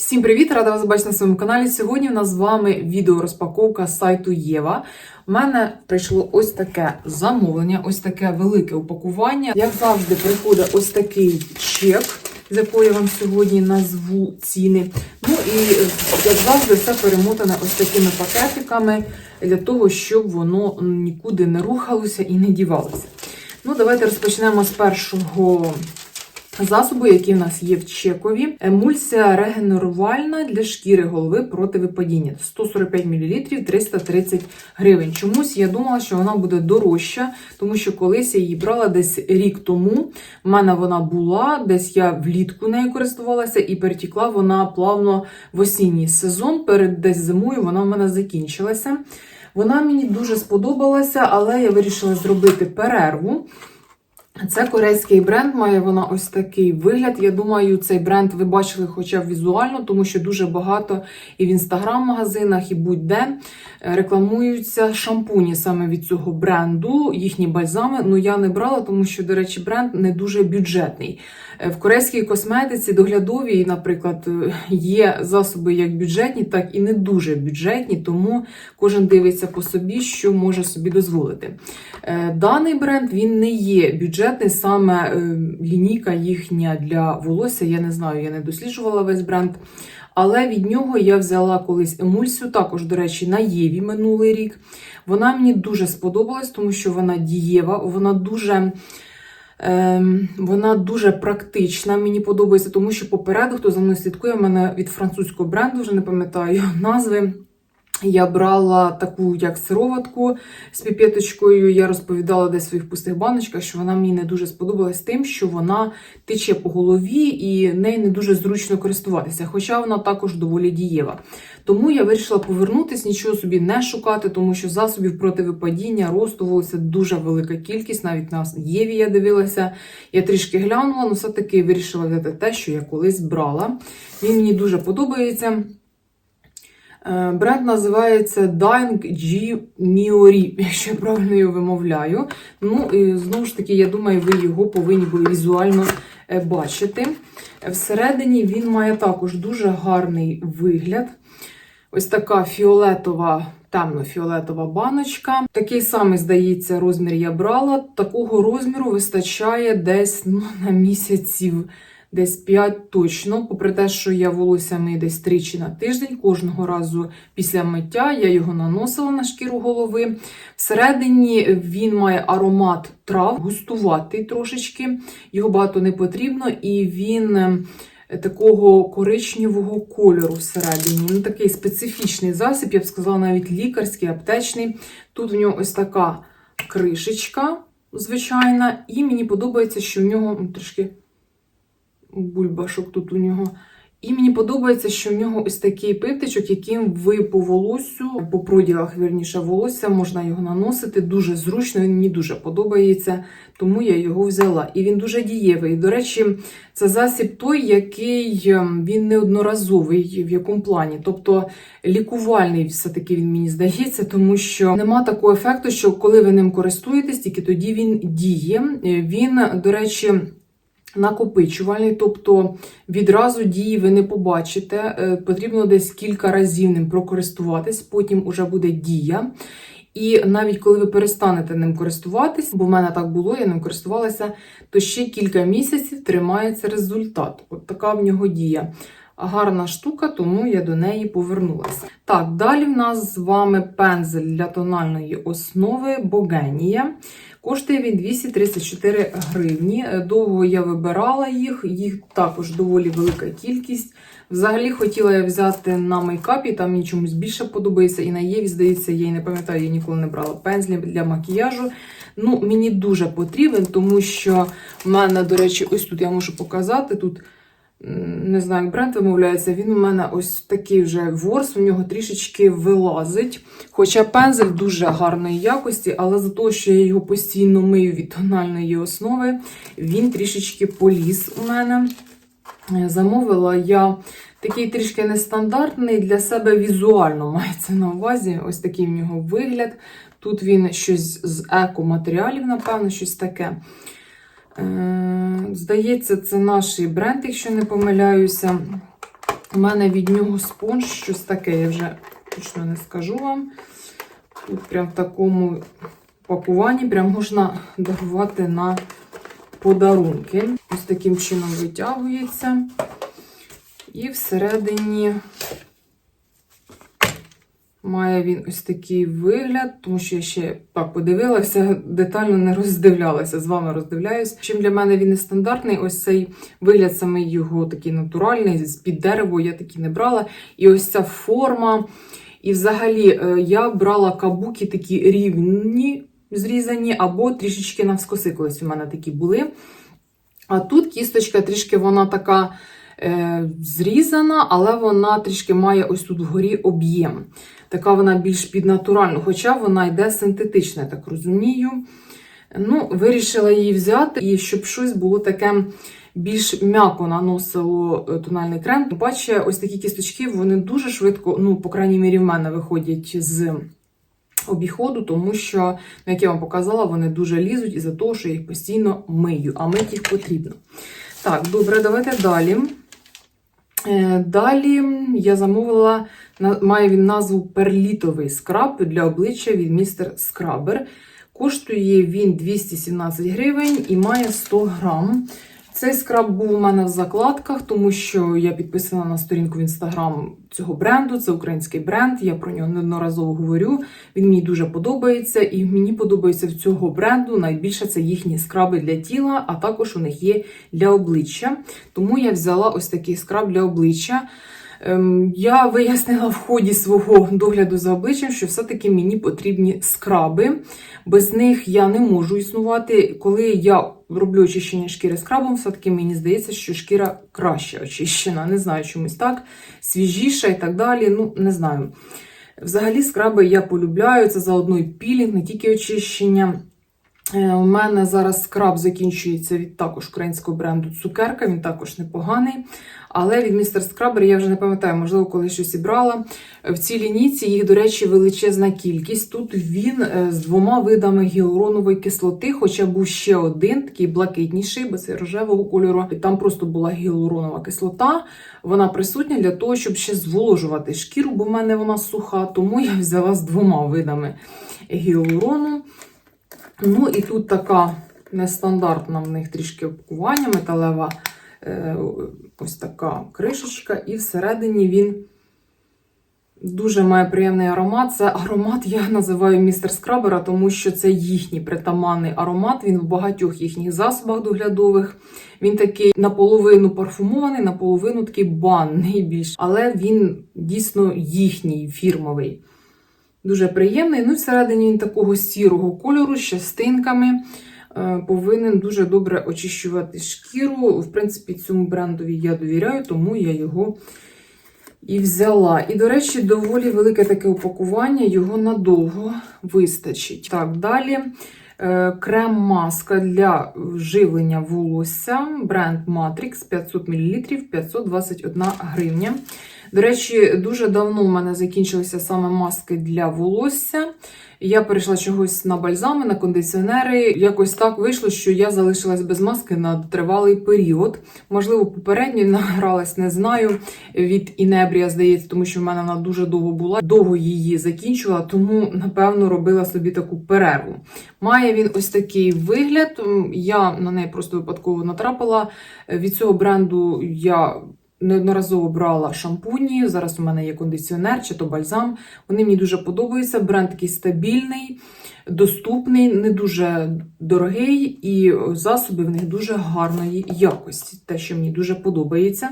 Всім привіт! Рада вас бачити на своєму каналі. Сьогодні у нас з вами відеорозпаковка сайту Єва. У мене прийшло ось таке замовлення, ось таке велике упакування. Як завжди, приходить ось такий чек, з якого я вам сьогодні назву ціни. Ну і як завжди, все перемотане ось такими пакетиками для того, щоб воно нікуди не рухалося і не дівалося. Ну, давайте розпочнемо з першого засобу, які в нас є в чекові. Емульсія регенерувальна для шкіри голови проти випадіння. 145 мл 330 гривень. Чомусь я думала, що вона буде дорожча, тому що колись я її брала десь рік тому. У мене вона була, десь я влітку нею користувалася і перетікла вона плавно в осінній сезон. Перед десь зимою вона в мене закінчилася. Вона мені дуже сподобалася, але я вирішила зробити перерву. Це корейський бренд, має вона ось такий вигляд. Я думаю, цей бренд ви бачили хоча б візуально, тому що дуже багато і в інстаграм-магазинах, і будь-де рекламуються шампуні саме від цього бренду, їхні бальзами. Ну я не брала, тому що, до речі, бренд не дуже бюджетний. В корейській косметиці доглядовій, наприклад, є засоби як бюджетні, так і не дуже бюджетні, тому кожен дивиться по собі, що може собі дозволити. Даний бренд він не є бюджетний, саме лінійка їхня для волосся. Я не знаю, я не досліджувала весь бренд. Але від нього я взяла колись емульсію, також, до речі, на Єві минулий рік. Вона мені дуже сподобалась, тому що вона дієва, вона дуже. Ем, вона дуже практична, мені подобається, тому що попереду, хто за мною слідкує, в мене від французького бренду, вже не пам'ятаю назви. Я брала таку як сироватку з піпеточкою. Я розповідала десь в своїх пустих баночках, що вона мені не дуже сподобалась тим, що вона тече по голові і нею не дуже зручно користуватися, хоча вона також доволі дієва. Тому я вирішила повернутися, нічого собі не шукати, тому що засобів проти випадіння росту волосся дуже велика кількість. Навіть на Єві я дивилася. Я трішки глянула, але все-таки вирішила взяти те, що я колись брала. Він мені дуже подобається. Бренд називається Dying G Miori, якщо я правильно його вимовляю. Ну, і знову ж таки, я думаю, ви його повинні були візуально бачити. Всередині він має також дуже гарний вигляд. Ось така фіолетова, темно-фіолетова баночка. Такий самий, здається, розмір я брала. Такого розміру вистачає десь ну, на місяців. Десь 5 точно, попри те, що я волосся мию десь тричі на тиждень, кожного разу після миття я його наносила на шкіру голови. Всередині він має аромат трав, густуватий трошечки, його багато не потрібно, і він такого коричневого кольору всередині. Ну, Такий специфічний засіб, я б сказала, навіть лікарський, аптечний. Тут в нього ось така кришечка звичайна, і мені подобається, що в нього трошки бульбашок тут у нього. І мені подобається, що в нього ось такий пивтичок, яким ви по волоссю, по проділах, вірніше, волосся, можна його наносити. Дуже зручно, він мені дуже подобається, тому я його взяла. І він дуже дієвий. До речі, це засіб той, який він неодноразовий, в якому плані. Тобто лікувальний, все-таки він мені здається, тому що нема такого ефекту, що коли ви ним користуєтесь, тільки тоді він діє. Він, до речі, накопичувальний, тобто відразу дії ви не побачите. Потрібно десь кілька разів ним прокористуватись, потім уже буде дія. І навіть коли ви перестанете ним користуватись, бо в мене так було, я ним користувалася, то ще кілька місяців тримається результат. От така в нього дія. Гарна штука, тому я до неї повернулася. Так, далі в нас з вами пензель для тональної основи Богенія. Коштує він 234 гривні. Довго я вибирала їх, їх також доволі велика кількість. Взагалі хотіла я взяти на мейкапі, там мені чомусь більше подобається. І на Єві, здається, я і не пам'ятаю, я ніколи не брала пензлі для макіяжу. Ну, Мені дуже потрібен, тому що в мене, до речі, ось тут я можу показати. тут не знаю, як бренд вимовляється, він у мене ось такий вже ворс, у нього трішечки вилазить. Хоча пензель дуже гарної якості, але за те, що я його постійно мию від тональної основи, він трішечки поліз у мене. Замовила я такий трішки нестандартний для себе візуально мається на увазі. Ось такий в нього вигляд. Тут він щось з еко-матеріалів, напевно, щось таке. Здається, це наш бренд, якщо не помиляюся. У мене від нього спонж, щось таке, я вже точно не скажу вам. Тут прям в такому пакуванні прям можна дарувати на подарунки. Ось таким чином витягується. І всередині має він ось такий вигляд, тому що я ще так подивилася, детально не роздивлялася, з вами роздивляюсь. Чим для мене він нестандартний, ось цей вигляд саме його такий натуральний, з-під дерева я такий не брала. І ось ця форма. І взагалі е, я брала кабуки такі рівні, зрізані, або трішечки навскоси, колись у мене такі були. А тут кісточка трішки вона така зрізана, але вона трішки має ось тут вгорі об'єм. Така вона більш під натуральну, хоча вона йде синтетична, так розумію. Ну, Вирішила її взяти, і щоб щось було таке більш м'яко наносило е, тональний крем. Бачите, ось такі кісточки, вони дуже швидко, ну, по крайній мірі, в мене виходять з обіходу, тому що, ну, як я вам показала, вони дуже лізуть із-за того, що я їх постійно мию, а мити їх потрібно. Так, добре, давайте далі. Е, Далі я замовила, має він назву перлітовий скраб для обличчя від містер Скрабер. Коштує він 217 гривень і має 100 грам. Цей скраб був у мене в закладках, тому що я підписана на сторінку в інстаграм цього бренду. Це український бренд. Я про нього неодноразово говорю. Він мені дуже подобається, і мені подобається в цього бренду найбільше це їхні скраби для тіла, а також у них є для обличчя. Тому я взяла ось такий скраб для обличчя. Ем, Я вияснила в ході свого догляду за обличчям, що все-таки мені потрібні скраби. Без них я не можу існувати. Коли я роблю очищення шкіри скрабом, все-таки мені здається, що шкіра краще очищена. Не знаю, чомусь так, свіжіша і так далі. Ну, не знаю. Взагалі, скраби я полюбляю. Це заодно і пілінг, не тільки очищення. Е, У мене зараз скраб закінчується від також українського бренду Цукерка, він також непоганий. Але від містер Скрабер я вже не пам'ятаю, можливо, коли щось і брала. В цій лінійці їх, до речі, величезна кількість. Тут він е, з двома видами гіалуронової кислоти, хоча був ще один, такий блакитніший, бо це рожевого кольору. І там просто була гіалуронова кислота. Вона присутня для того, щоб ще зволожувати шкіру, бо в мене вона суха, тому я взяла з двома видами гіалурону. Ну і тут така нестандартна в них трішки опакування, металева ось така кришечка, і всередині він дуже має приємний аромат. Це аромат я називаю містер скрабера, тому що це їхній притаманний аромат. Він в багатьох їхніх засобах доглядових. Він такий наполовину парфумований, наполовину такий банний більш, але він дійсно їхній фірмовий. Дуже приємний. Ну, і всередині він такого сірого кольору з частинками. Е, Повинен дуже добре очищувати шкіру. В принципі, цьому брендові я довіряю, тому я його і взяла. І, до речі, доволі велике таке упакування, його надовго вистачить. Так, далі. е, Крем-маска для вживлення волосся. Бренд Matrix 500 мл 521 гривня. До речі, дуже давно у мене закінчилися саме маски для волосся. Я перейшла чогось на бальзами, на кондиціонери. Якось так вийшло, що я залишилась без маски на тривалий період. Можливо, попередньо награлась, не знаю. Від Інебрія, здається, тому що в мене вона дуже довго була. Довго її закінчувала, тому, напевно, робила собі таку перерву. Має він ось такий вигляд. Я на неї просто випадково натрапила. Від цього бренду я неодноразово брала шампуні. Зараз у мене є кондиціонер чи то бальзам. Вони мені дуже подобаються. Бренд такий стабільний, доступний, не дуже дорогий, і засоби в них дуже гарної якості. Те, що мені дуже подобається.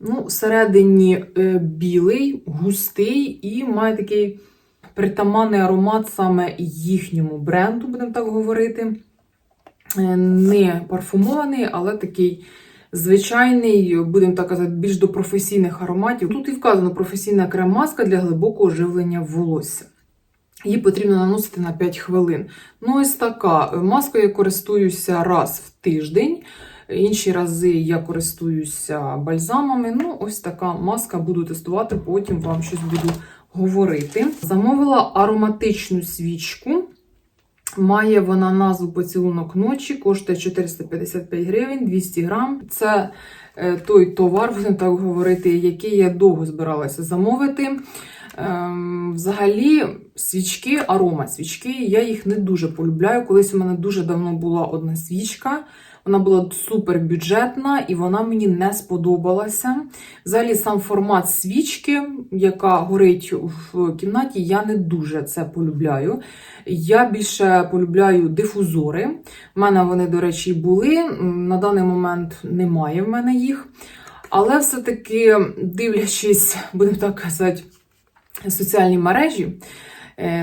Ну, всередині е, білий, густий і має такий притаманний аромат саме їхньому бренду, будемо так говорити. Е, Не парфумований, але такий звичайний, будемо так казати, більш до професійних ароматів. Тут і вказано професійна крем-маска для глибокого живлення волосся. Її потрібно наносити на 5 хвилин. Ну, ось така маска я користуюся раз в тиждень. Інші рази я користуюся бальзамами. Ну, ось така маска буду тестувати, потім вам щось буду говорити. Замовила ароматичну свічку. Має вона назву поцілунок ночі, коштує 455 гривень, 200 грам. Це е, той товар, будемо так говорити, який я довго збиралася замовити. Ем, Взагалі, свічки, арома свічки, я їх не дуже полюбляю. Колись у мене дуже давно була одна свічка. Вона була супер бюджетна і вона мені не сподобалася. Взагалі, сам формат свічки, яка горить в кімнаті, я не дуже це полюбляю. Я більше полюбляю дифузори. У мене вони, до речі, були. На даний момент немає в мене їх. Але все-таки, дивлячись, будемо так казати, соціальні мережі,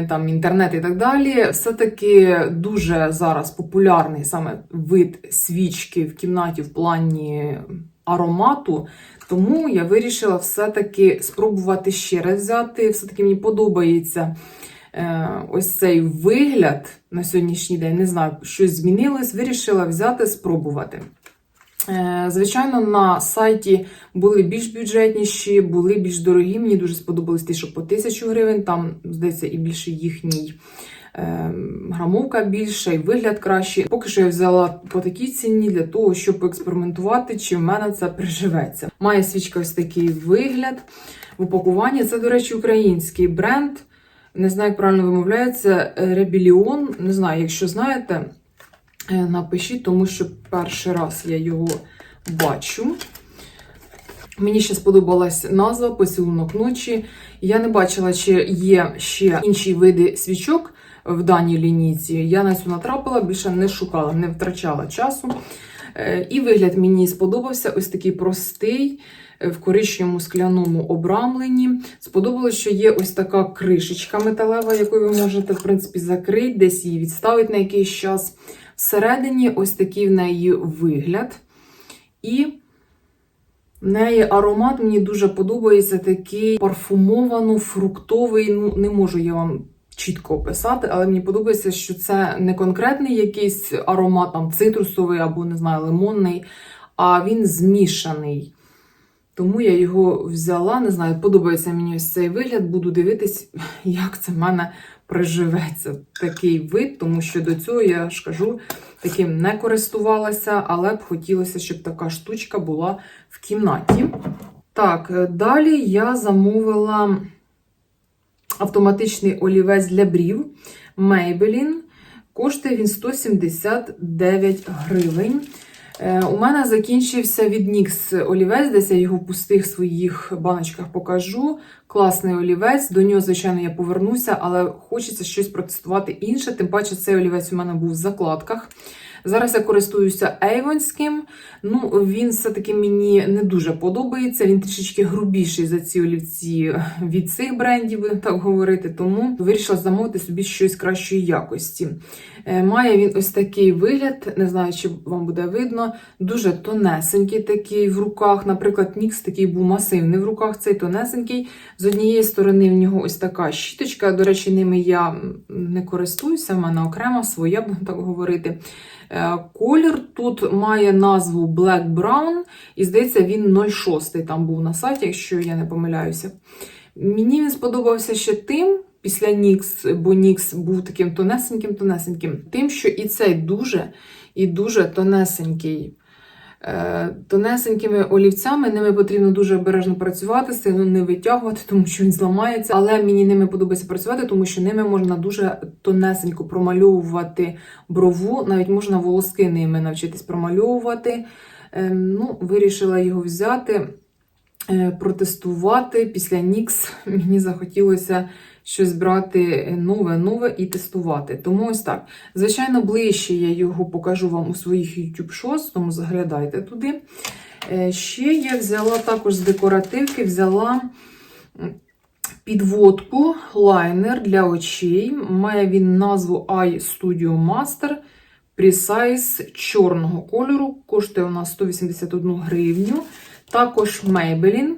там інтернет і так далі, все-таки дуже зараз популярний саме вид свічки в кімнаті в плані аромату. Тому я вирішила все-таки спробувати ще раз взяти. Все-таки мені подобається е, ось цей вигляд на сьогоднішній день. Не знаю, щось змінилось. Вирішила взяти, спробувати. Е, Звичайно, на сайті були більш бюджетніші, були більш дорогі. Мені дуже сподобались ті, що по 1000 гривень. Там, здається, і більше їхній е, грамовка більша, і вигляд кращий. Поки що я взяла по такій ціні для того, щоб поекспериментувати, чи в мене це приживеться. Має свічка ось такий вигляд в упакуванні. Це, до речі, український бренд. Не знаю, як правильно вимовляється. Ребіліон. Не знаю, якщо знаєте. Е, Напишіть, тому що перший раз я його бачу. Мені ще сподобалась назва Поцілунок ночі. Я не бачила, чи є ще інші види свічок в даній лінійці. Я на цю натрапила, більше не шукала, не втрачала часу. Е, І вигляд мені сподобався ось такий простий. е, В коричневому скляному обрамленні. Сподобалось, що є ось така кришечка металева, якою ви можете, в принципі, закрити, десь її відставити на якийсь час. Всередині ось такий в неї вигляд. І в неї аромат мені дуже подобається, такий парфумовано-фруктовий. Ну, не можу я вам чітко описати, але мені подобається, що це не конкретний якийсь аромат, там цитрусовий або, не знаю, лимонний, а він змішаний. Тому я його взяла, не знаю, подобається мені ось цей вигляд, буду дивитись, як це в мене приживеться такий вид, тому що до цього, я ж кажу, таким не користувалася, але б хотілося, щоб така штучка була в кімнаті. Так, е, далі я замовила автоматичний олівець для брів Maybelline. Коштує він 179 гривень. Е, У мене закінчився від NYX олівець, десь я його в пустих своїх баночках покажу. Класний олівець. До нього, звичайно, я повернуся, але хочеться щось протестувати інше. Тим паче, цей олівець у мене був в закладках. Зараз я користуюся Ейвонським. Ну, він все-таки мені не дуже подобається. Він трішечки грубіший за ці олівці від цих брендів, будемо так говорити. Тому вирішила замовити собі щось кращої якості. Е, Має він ось такий вигляд, не знаю, чи вам буде видно. Дуже тонесенький такий в руках. Наприклад, Нікс такий був масивний в руках, цей тонесенький. З однієї сторони в нього ось така щіточка. До речі, ними я не користуюся, в мене окрема своя, будемо так говорити. Е, Колір тут має назву Black Brown, і здається, він 06 там був на сайті, якщо я не помиляюся. Мені він сподобався ще тим, після Нікс, бо Нікс був таким тонесеньким-тонесеньким, тим, що і цей дуже і дуже тонесенький. Е, Тонесенькими олівцями ними потрібно дуже обережно працювати, сильно не витягувати, тому що він зламається. Але мені ними подобається працювати, тому що ними можна дуже тонесенько промальовувати брову, навіть можна волоски ними навчитись промальовувати. Е, Ну, вирішила його взяти, е, протестувати. Після NYX мені захотілося щось брати нове, нове і тестувати. Тому ось так. Звичайно, ближче я його покажу вам у своїх YouTube Shows, тому заглядайте туди. Е, Ще я взяла також з декоративки, взяла підводку, лайнер для очей. Має він назву Eye Studio Master Precise чорного кольору. Коштує у нас 181 гривню. Також Maybelline.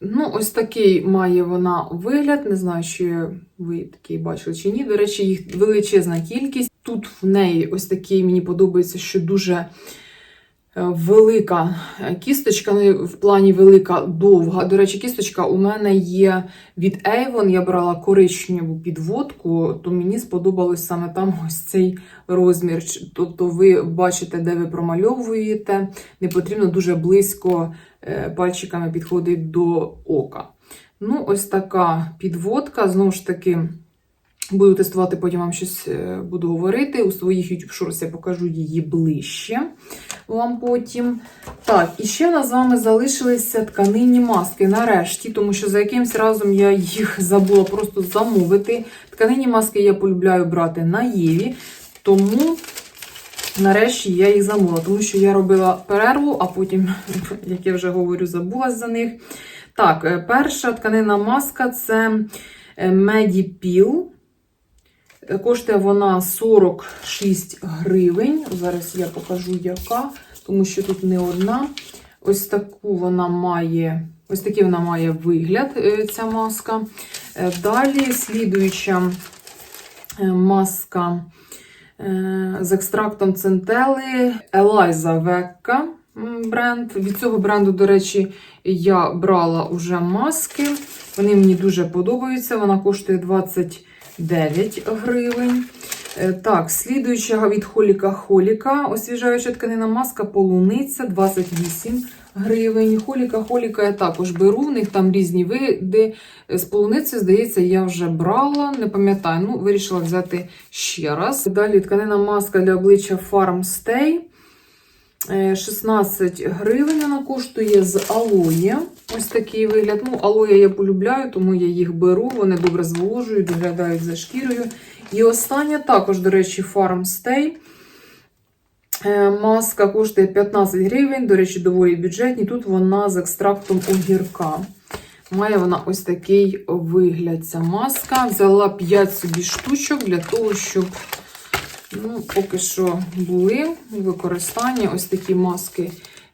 Ну, ось такий має вона вигляд. Не знаю, чи ви такий бачили чи ні. До речі, їх величезна кількість. Тут в неї ось такий, мені подобається, що дуже велика кісточка, ну, в плані велика довга. До речі, кісточка у мене є від Avon. Я брала коричневу підводку, то мені сподобалось саме там ось цей розмір. Тобто ви бачите, де ви промальовуєте, не потрібно дуже близько е, пальчиками підходити до ока. Ну, ось така підводка. Знову ж таки, буду тестувати, потім вам щось е, буду говорити. У своїх YouTube Shorts я покажу її ближче вам потім. Так, і ще в нас з вами залишилися тканинні маски нарешті, тому що за якимсь разом я їх забула просто замовити. Тканинні маски я полюбляю брати на Єві, тому нарешті я їх замовила, тому що я робила перерву, а потім, як я вже говорю, забулась за них. Так, е, перша тканинна маска це. Е, Коштує вона 46 гривень. Зараз я покажу, яка, тому що тут не одна. Ось таку вона має, ось такий вона має вигляд, е, ця маска. Е, Далі слідуюча е, маска з екстрактом центели Eliza Vecca бренд. Від цього бренду, до речі, я брала уже маски. Вони мені дуже подобаються. Вона коштує 29 гривень. Е, Так, слідуюча від Холіка Холіка. Освіжаюча тканина маска полуниця 28 гривень. Холіка Холіка я також беру. В них там різні види. З полуниці, здається, я вже брала, не пам'ятаю, ну, вирішила взяти ще раз. Далі тканина маска для обличчя Farm Stay. Е, 16 гривень вона коштує з алоє. Ось такий вигляд. Ну, алоє я полюбляю, тому я їх беру. Вони добре зволожують, доглядають за шкірою. І остання також, до речі, Farm Stay. Е, Маска коштує 15 гривень, до речі, доволі бюджетні. Тут вона з екстрактом огірка. Має вона ось такий вигляд. Ця маска. Взяла 5 собі штучок для того, щоб ну, поки що були використання ось такі маски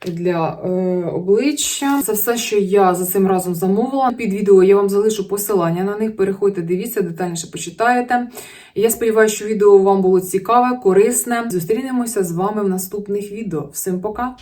для е, обличчя. Це все, що я за цим разом замовила. Під відео я вам залишу посилання на них. Переходьте, дивіться, детальніше почитаєте. Я сподіваюся, що відео вам було цікаве, корисне. Зустрінемося з вами в наступних відео. Всім пока!